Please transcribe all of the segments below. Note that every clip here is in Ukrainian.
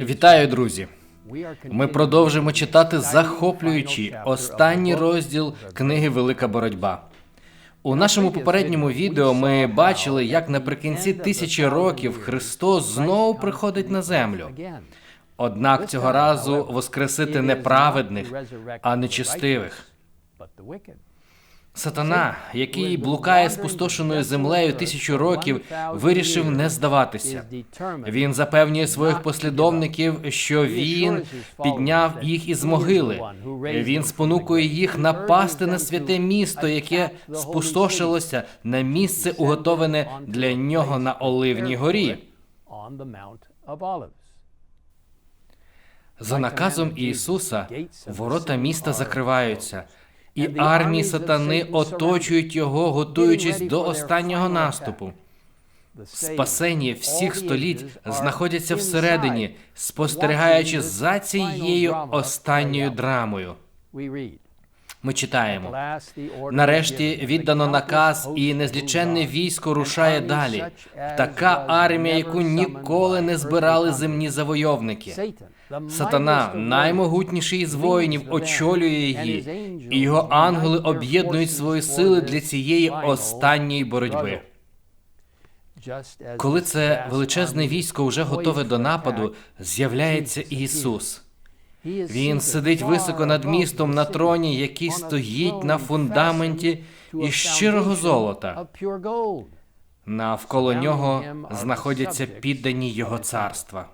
Вітаю, друзі! Ми продовжуємо читати захоплюючий останній розділ книги Велика боротьба. У нашому попередньому відео ми бачили, як наприкінці тисячі років Христос знову приходить на землю. Однак цього разу воскресити не праведних, а нечистивих. Сатана, який блукає спустошеною землею тисячу років, вирішив не здаватися. Він запевнює своїх послідовників, що він підняв їх із могили. Він спонукує їх напасти на святе місто, яке спустошилося на місце, уготоване для нього на Оливній горі. За наказом Ісуса ворота міста закриваються і армії сатани оточують його, готуючись до останнього наступу. Спасені всіх століть знаходяться всередині, спостерігаючи за цією останньою драмою. Ми читаємо нарешті віддано наказ, і незліченне військо рушає далі. Така армія, яку ніколи не збирали земні завойовники. Сатана, наймогутніший із воїнів, очолює її, і його ангели об'єднують свої сили для цієї останньої боротьби. Коли це величезне військо вже готове до нападу, з'являється Ісус. Він сидить високо над містом на троні, який стоїть на фундаменті із щирого золота. Навколо нього знаходяться піддані його царства.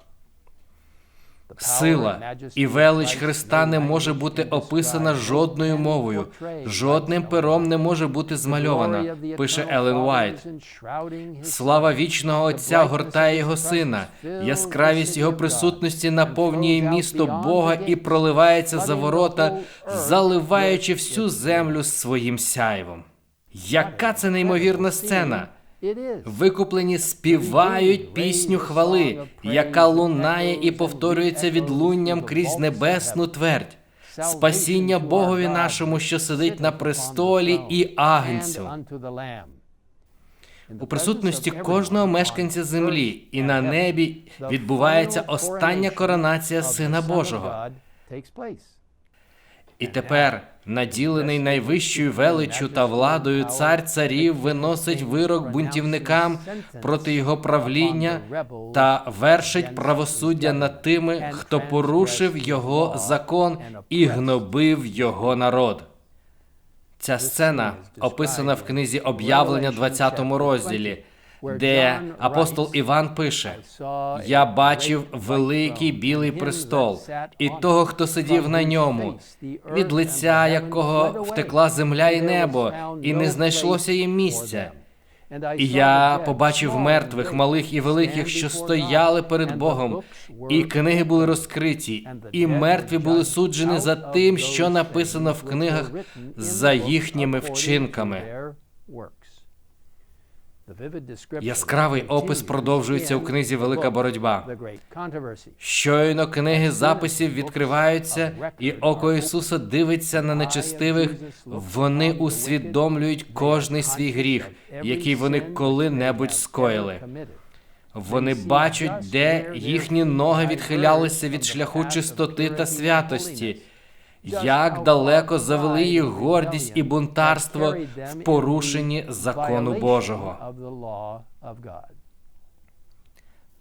Сила і велич Христа не може бути описана жодною мовою, жодним пером не може бути змальована. Пише Елен Уайт. Слава вічного Отця гортає його сина. Яскравість його присутності наповнює місто Бога і проливається за ворота, заливаючи всю землю своїм сяйвом. Яка це неймовірна сцена! Викуплені співають пісню хвали, яка лунає і повторюється відлунням крізь небесну твердь. Спасіння Богові нашому, що сидить на престолі і агнцю. У присутності кожного мешканця землі і на небі відбувається остання коронація Сина Божого. І тепер, наділений найвищою величчю та владою, цар царів виносить вирок бунтівникам проти його правління та вершить правосуддя над тими, хто порушив його закон і гнобив його народ. Ця сцена описана в книзі об'явлення, 20 розділі де апостол Іван пише: Я бачив великий білий престол, і того, хто сидів на ньому, від лиця якого втекла земля і небо, і не знайшлося їм місця. І я побачив мертвих, малих і великих, що стояли перед Богом, і книги були розкриті, і мертві були суджені за тим, що написано в книгах за їхніми вчинками. Яскравий опис продовжується у книзі Велика боротьба. Щойно книги записів відкриваються, і око Ісуса дивиться на нечестивих. Вони усвідомлюють кожний свій гріх, який вони коли-небудь скоїли. Вони бачать, де їхні ноги відхилялися від шляху чистоти та святості як далеко завели їх гордість і бунтарство в порушенні закону Божого.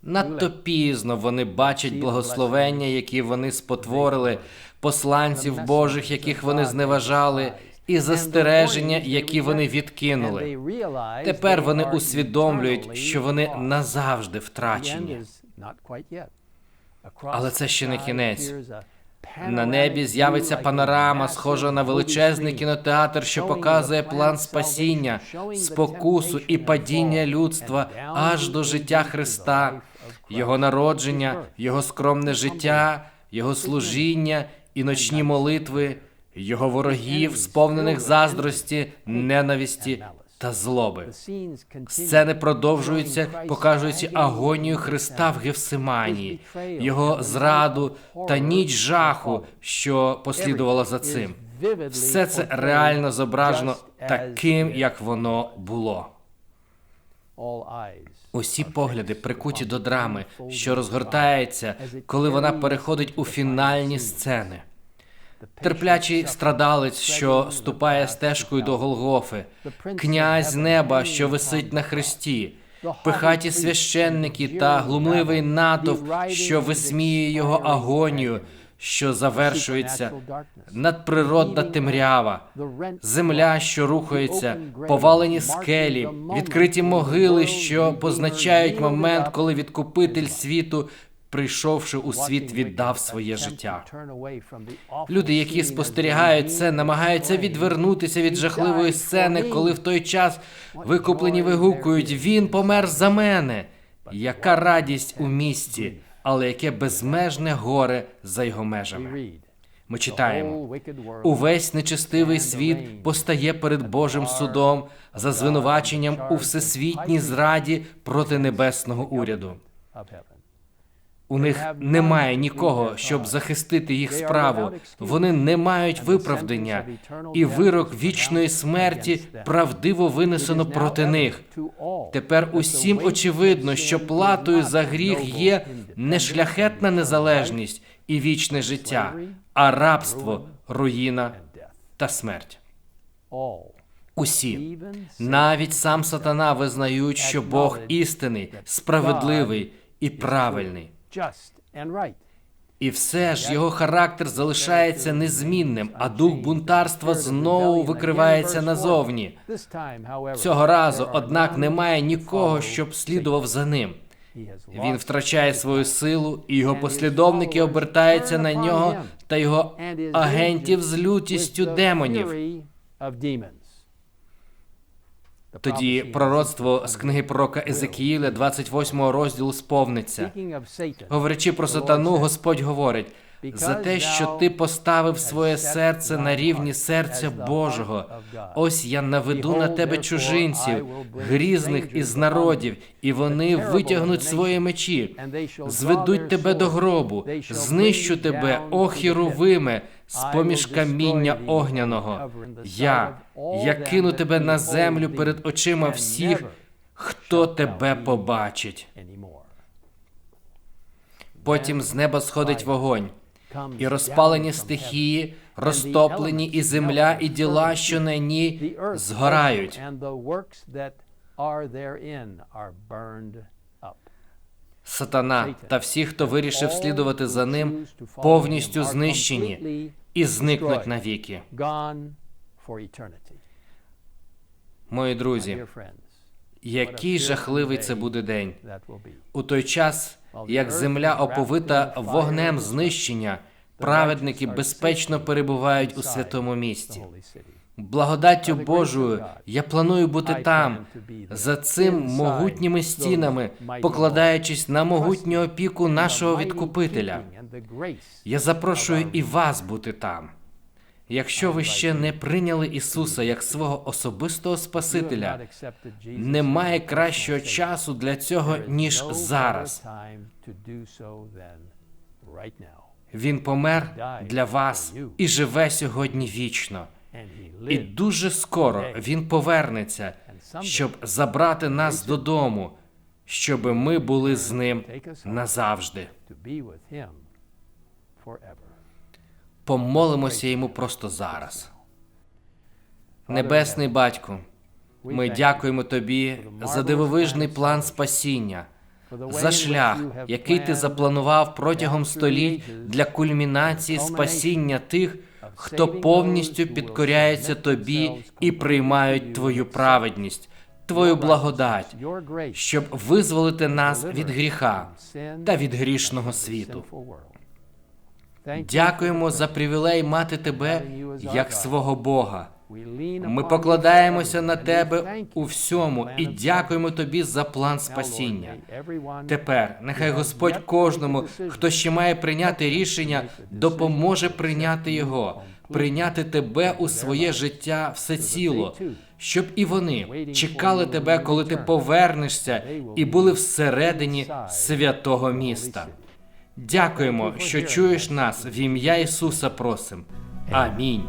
Надто пізно вони бачать благословення, які вони спотворили, посланців Божих, яких вони зневажали, і застереження, які вони відкинули. Тепер вони усвідомлюють, що вони назавжди втрачені. Але це ще не кінець. На небі з'явиться панорама, схожа на величезний кінотеатр, що показує план спасіння, спокусу і падіння людства аж до життя Христа, Його народження, Його скромне життя, Його служіння і ночні молитви, Його ворогів, сповнених заздрості, ненависті та злоби. Сцени продовжуються, показуючи агонію Христа в Гевсиманії, його зраду та ніч жаху, що послідувала за цим. Все це реально зображено таким, як воно було. Усі погляди прикуті до драми, що розгортається, коли вона переходить у фінальні сцени. Терплячий страдалець, що ступає стежкою до Голгофи, князь неба, що висить на хресті, пихаті священники та глумливий натовп, що висміює його агонію, що завершується, надприродна темрява, земля, що рухається, повалені скелі, відкриті могили, що позначають момент, коли відкупитель світу, прийшовши у світ, віддав своє життя. Люди, які спостерігають це, намагаються відвернутися від жахливої сцени, коли в той час викуплені вигукують Він помер за мене. Яка радість у місті, але яке безмежне горе за його межами. Ми читаємо увесь нечестивий світ постає перед Божим судом за звинуваченням у всесвітній зраді проти небесного уряду. У них немає нікого, щоб захистити їх справу. Вони не мають виправдання, і вирок вічної смерті правдиво винесено проти них. Тепер усім очевидно, що платою за гріх є не шляхетна незалежність і вічне життя, а рабство, руїна та смерть. Усі, навіть сам сатана, визнають, що Бог істинний, справедливий і правильний. І все ж його характер залишається незмінним, а дух бунтарства знову викривається назовні. Цього разу, однак, немає нікого, щоб слідував за ним. Він втрачає свою силу, і його послідовники обертаються на нього та його агентів з лютістю демонів. Тоді пророцтво з книги пророка Езекіїля, 28 розділу, сповниться. Говорячи про сатану, Господь говорить за те, що ти поставив своє серце на рівні серця Божого. Ось я наведу на тебе чужинців, грізних із народів, і вони витягнуть свої мечі, зведуть тебе до гробу, знищу тебе, о хіровиме, з поміж каміння огняного. Я, я кину тебе на землю перед очима всіх, хто тебе побачить. Потім з неба сходить вогонь, і розпалені стихії, розтоплені і земля, і діла, що на ній згорають. Сатана та всі, хто вирішив слідувати за ним, повністю знищені і зникнуть навіки. Мої друзі, який жахливий це буде день у той час, як земля оповита вогнем знищення, праведники безпечно перебувають у святому місті. Благодаттю Божою я планую бути там, за цим могутніми стінами, покладаючись на могутню опіку нашого відкупителя. Я запрошую і вас бути там. Якщо ви ще не прийняли Ісуса як свого особистого Спасителя, немає кращого часу для цього, ніж зараз. Він помер для вас і живе сьогодні вічно. І дуже скоро він повернеться, щоб забрати нас додому, щоб ми були з ним назавжди. Помолимося йому просто зараз. Небесний батьку, ми дякуємо тобі за дивовижний план спасіння, за шлях, який ти запланував протягом століть для кульмінації спасіння тих, хто повністю підкоряється тобі і приймають твою праведність, твою благодать, щоб визволити нас від гріха та від грішного світу. Дякуємо за привілей мати тебе як свого Бога. Ми покладаємося на тебе у всьому і дякуємо тобі за план спасіння. Тепер нехай Господь кожному, хто ще має прийняти рішення, допоможе прийняти його, прийняти тебе у своє життя всеціло, щоб і вони чекали тебе, коли ти повернешся, і були всередині святого міста. Дякуємо, що чуєш нас в ім'я Ісуса. Просим. Амінь.